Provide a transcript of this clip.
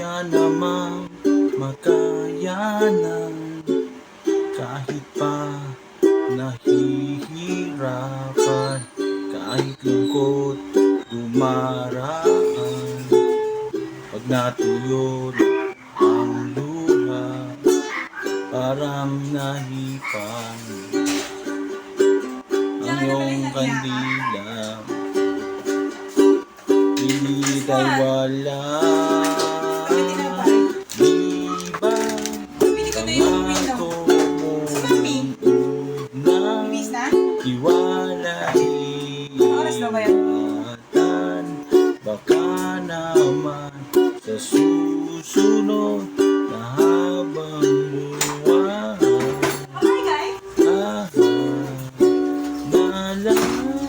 kaya namang makayanan kahit pa nahihirapan kahit lungkot dumaraan pag natuyo ang luha parang nahipan. Ang iyong kandila Pilit ay wala iwanay Oras na ba yan? Baka naman sa susunod na habang buwan Ay, guys! Ah, ah nalaman